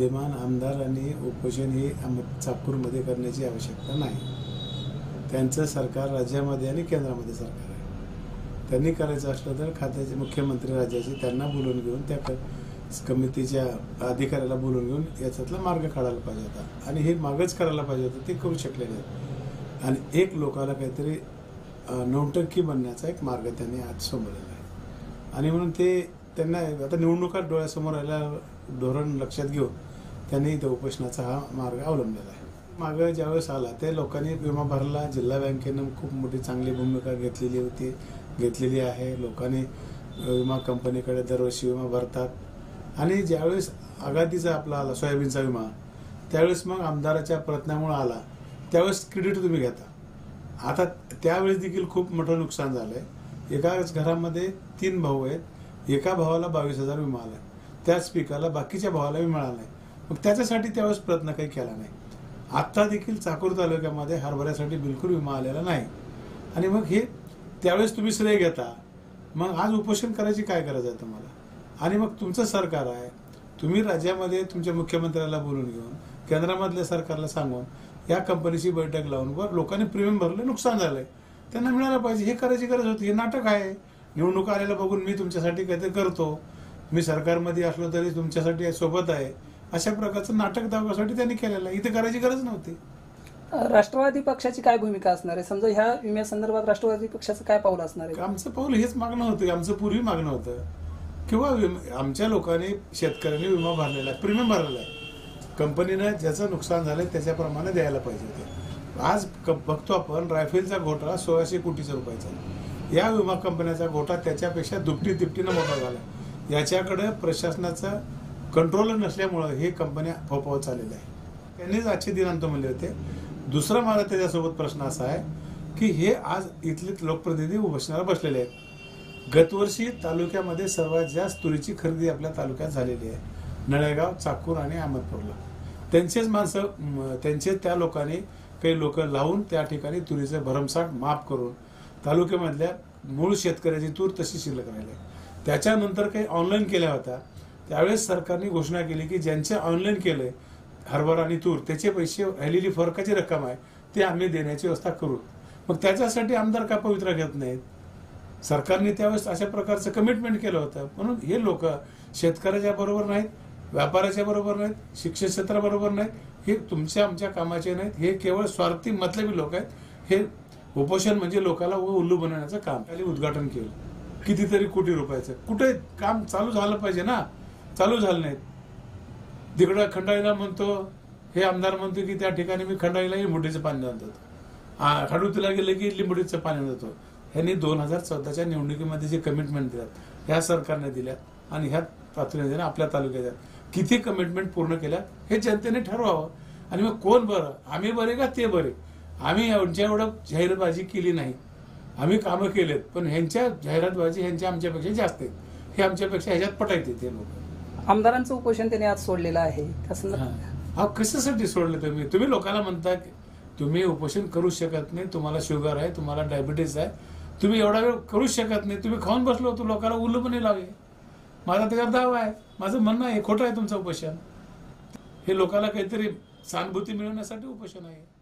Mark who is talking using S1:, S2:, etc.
S1: विद्यमान आमदार आणि उपोषण हे चाकूरमध्ये करण्याची आवश्यकता नाही. त्यांचं सरकार राज्यामध्ये आणि केंद्रामध्ये सरकार आहे. त्यांनी करायचं असलं तर खात्याचे मुख्यमंत्री राज्याचे त्यांना बोलून घेऊन त्या कमितीच्या कमिटीच्या अधिकाऱ्याला बोलून घेऊन याच्यातला मार्ग काढायला पाहिजे होता. आणि हे मागच करायला पाहिजे होतं ते करू शकले नाही आणि एक लोकाला काहीतरी अं, नौटंकी बनण्याचा एक मार्ग त्यांनी आज समोरलेला आहे. आणि म्हणून ते त्यांना आता निवडणुका डोळ्यासमोर आल्या धोरण लक्षात घेऊन त्यांनी इथं उपोषणाचा हा मार्ग अवलंबलेला आहे. मागं ज्यावेळेस आला ते लोकांनी विमा भरला. जिल्हा बँकेनं खूप मोठी चांगली भूमिका घेतलेली होती घेतलेली आहे. लोकांनी विमा कंपनीकडे दरवर्षी विमा भरतात. आणि ज्यावेळेस आघादीचा आपला आला सोयाबीनचा विमा त्यावेळेस मग आमदाराच्या प्रयत्नामुळे आला त्यावेळेस क्रेडिट तुम्ही घेता. आता त्यावेळेस देखील खूप मोठं नुकसान झालं आहे एकाच घरामध्ये तीन भाऊ आहेत. एका भावाला बावीस हजार विमा आला. त्याच पिकाला बाकीच्या भावाला विमा आहे मग त्याच्यासाठी त्यावेळेस प्रयत्न काही केला नाही. आत्ता देखील चाकूर तालुक्यामध्ये हरभऱ्यासाठी बिलकुल विमा आलेला नाही. आणि मग हे त्यावेळेस तुम्ही श्रेय घेता. मग आज उपोषण करायची काय गरज आहे तुम्हाला? आणि मग तुमचं सरकार आहे. तुम्ही राज्यामध्ये तुमच्या मुख्यमंत्र्याला बोलून घेऊन केंद्रामधल्या सरकारला सांगून या कंपनीची बैठक लावून वर लोकांनी प्रीमियम भरलं नुकसान झालंय. त्यांना मिळालं पाहिजे. हे करायची गरज होती. हे नाटक आहे. निवडणुका आलेलं बघून मी तुमच्यासाठी काहीतरी करतो. मी सरकारमध्ये असलो तरी तुमच्यासाठी सोबत आहे. अशा प्रकारचं नाटक दाखवण्यासाठी त्यांनी केलेलं आहे. इथे करायची गरज नव्हती.
S2: राष्ट्रवादी पक्षाची काय भूमिका असणार आहे? समजा ह्या विम्यासंदर्भात राष्ट्रवादी पक्षाचं काय पाऊल असणार आहे?
S1: आमचं पाऊल हेच मागणं होतं आमचं पूर्वी मागणं होतं. किंवा आमच्या लोकांनी शेतकऱ्यांनी विमा भरलेला आहे प्रीमियम भरलेला आहे. कंपनीनं ज्याचं नुकसान झालंय त्याच्याप्रमाणे द्यायला पाहिजे होते. आज बघतो आपण रायफलचा घोटाळा सोळाशे कोटीचा रुपयाचा. या विमा कंपन्याचा घोटा त्याच्यापेक्षा दुपटी तिपटीनं मोठा झाला याच्याकडे प्रशासनाचं कंट्रोलर नसल्यामुळं हे कंपन्या फोपावत चाललेल्या आहे. त्यांनीच आजचे दिनांत म्हणले होते. दुसरा माझा त्याच्यासोबत प्रश्न असा आहे की हे आज इथले लोकप्रतिनिधी उपोषणाला बसलेले आहेत. गतवर्षी तालुक्यामध्ये सर्वात जास्त तुरीची खरेदी आपल्या तालुक्यात झालेली आहे. नळेगाव चाकूर आणि अहमदपूरला. त्यांचेच माणसं त्यांचे त्या लोकांनी काही लोक लावून त्या ठिकाणी तुरीचं भरमसाठ माफ करून तालुक्यामधल्या मूळ शेतकऱ्याची तूर तशी शिल्लक राहिली आहे. त्याच्यानंतर काही ऑनलाईन केल्या होत्या. त्यावेळेस सरकारने घोषणा केली की ज्यांचे ऑनलाईन केलंय हरभरा आणि तूर त्याचे पैसे राहिलेली फरकाची रक्कम आहे ते आम्ही देण्याची व्यवस्था करू. मग त्याच्यासाठी आमदार का पवित्रा घेत नाहीत? सरकारने त्यावेळेस अशा प्रकारचं कमिटमेंट केलं होतं. म्हणून हे लोक शेतकऱ्याच्या बरोबर नाहीत व्यापाऱ्याच्या बरोबर नाहीत शिक्षण क्षेत्राबरोबर नाहीत हे तुमच्या आमच्या कामाचे नाहीत हे केवळ स्वार्थी मतलबी लोक आहेत. हे उपोषण म्हणजे लोकाला उल्लू बनवण्याचं काम. खाली उद्घाटन केलं. कितीतरी कोटी रुपयाचं. कुठे काम चालू झालं पाहिजे ना? चालू झालं नाहीत. तिकडं खंडाळीला म्हणतो हे आमदार म्हणतो की त्या ठिकाणी मी खंडाळीला लिंबोटीचं पाणी आणतो खडूतीला गेलं की लिंबोटीचं पाणी देतो ह्यांनी दोन हजार चौदाच्या निवडणुकीमध्ये जे कमिटमेंट दिल्यात ह्या सरकारने दिल्यात आणि ह्या प्रतिनिधीने आपल्या तालुक्यात किती कमिटमेंट पूर्ण केल्या हे जनतेने ठरवावं. आणि मग कोण बरं? आम्ही बरे का ते बरे? आम्ही यांच्या एवढं जाहिरातबाजी केली नाही. आम्ही कामं केलेत पण ह्यांच्या जाहिरातबाजी ह्यांच्या आमच्यापेक्षा जास्त आहेत. हे आमच्यापेक्षा ह्याच्यात पटायचे ते लोक.
S2: आमदारांचं उपोषण त्यांनी आज सोडलेलं आहे. त्या संदर्भात
S1: हा. कशासाठी सोडलं तुम्ही? तुम्ही लोकांना म्हणता की तुम्ही उपोषण करू शकत नाही तुम्हाला शुगर आहे तुम्हाला डायबिटीज आहे. तुम्ही एवढा वेळ करू शकत नाही. तुम्ही खाऊन बसलो होतो लोकांना उलू पण लावे माझा त्याच्यावर दावा आहे. माझं म्हणणं आहे खोटं आहे तुमचं उपोषण. हे लोकांना काहीतरी सहानुभूती मिळवण्यासाठी उपोषण आहे.